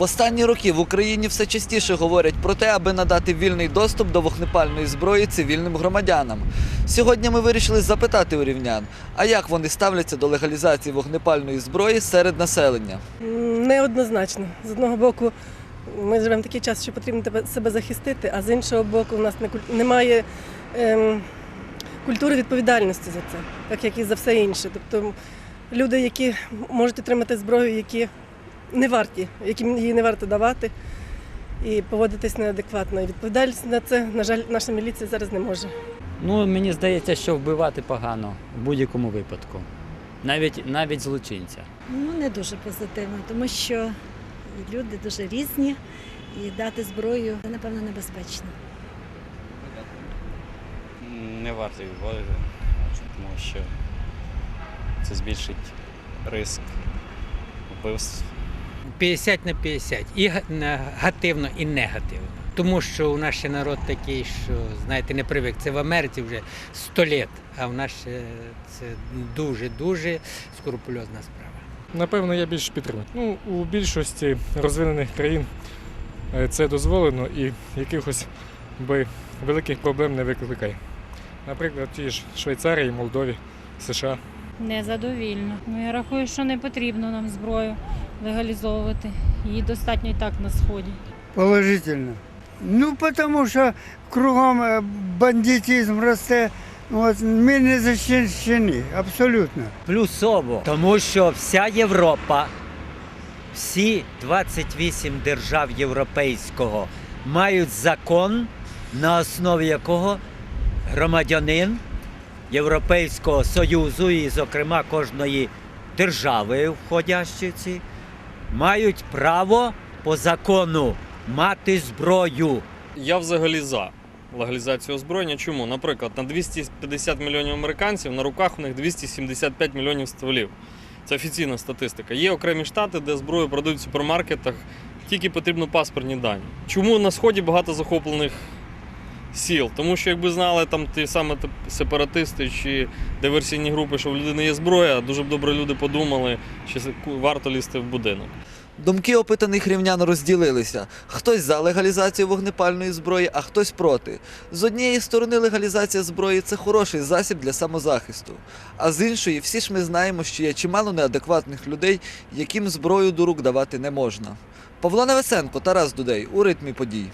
В останні роки в Україні все частіше говорять про те, аби надати вільний доступ до вогнепальної зброї цивільним громадянам. Сьогодні ми вирішили запитати у рівнян, а як вони ставляться до легалізації вогнепальної зброї серед населення. Неоднозначно. З одного боку, ми живемо такий час, що потрібно себе захистити, а з іншого боку, у нас немає ем, культури відповідальності за це, так як і за все інше. Тобто люди, які можуть отримати зброю, які не варті, яким її не варто давати, і поводитись неадекватно. І відповідальність на це, на жаль, наша міліція зараз не може. Ну, мені здається, що вбивати погано в будь-якому випадку. Навіть навіть злочинця. Ну, не дуже позитивно, тому що люди дуже різні і дати зброю це, напевно, небезпечно. Не варто відводити, тому що це збільшить риск вбивств. 50 на 50. І га- негативно, і негативно. Тому що у нас ще народ такий, що знаєте, не привик. Це в Америці вже 100 літ, а в нас ще це дуже-дуже скрупульозна справа. Напевно, я більш підтримую. Ну, у більшості розвинених країн е, це дозволено і якихось би великих проблем не викликає. Наприклад, в тій ж Швейцарії, Молдові, США. Незадовільно. Ну я рахую, що не потрібно нам зброю легалізовувати. Її достатньо і так на сході. Положительно. Ну, тому що кругом е, бандитизм росте. От, ми не захищені, абсолютно. Плюсово, тому що вся Європа, всі 28 держав європейського мають закон, на основі якого громадянин Європейського Союзу і, зокрема, кожної держави, входящої в ці, мають право по закону мати зброю. Я взагалі за легалізацію озброєння. Чому? Наприклад, на 250 мільйонів американців на руках у них 275 мільйонів стволів. Це офіційна статистика. Є окремі штати, де зброю продають в супермаркетах, тільки потрібно паспортні дані. Чому на сході багато захоплених сіл? Тому що якби знали там ті саме сепаратисти чи диверсійні групи, що в людини є зброя, дуже б добре люди подумали, чи варто лізти в будинок. Думки опитаних рівнян розділилися. Хтось за легалізацію вогнепальної зброї, а хтось проти. З однієї сторони, легалізація зброї це хороший засіб для самозахисту. А з іншої, всі ж ми знаємо, що є чимало неадекватних людей, яким зброю до рук давати не можна. Павло Невесенко, Тарас Дудей у ритмі подій.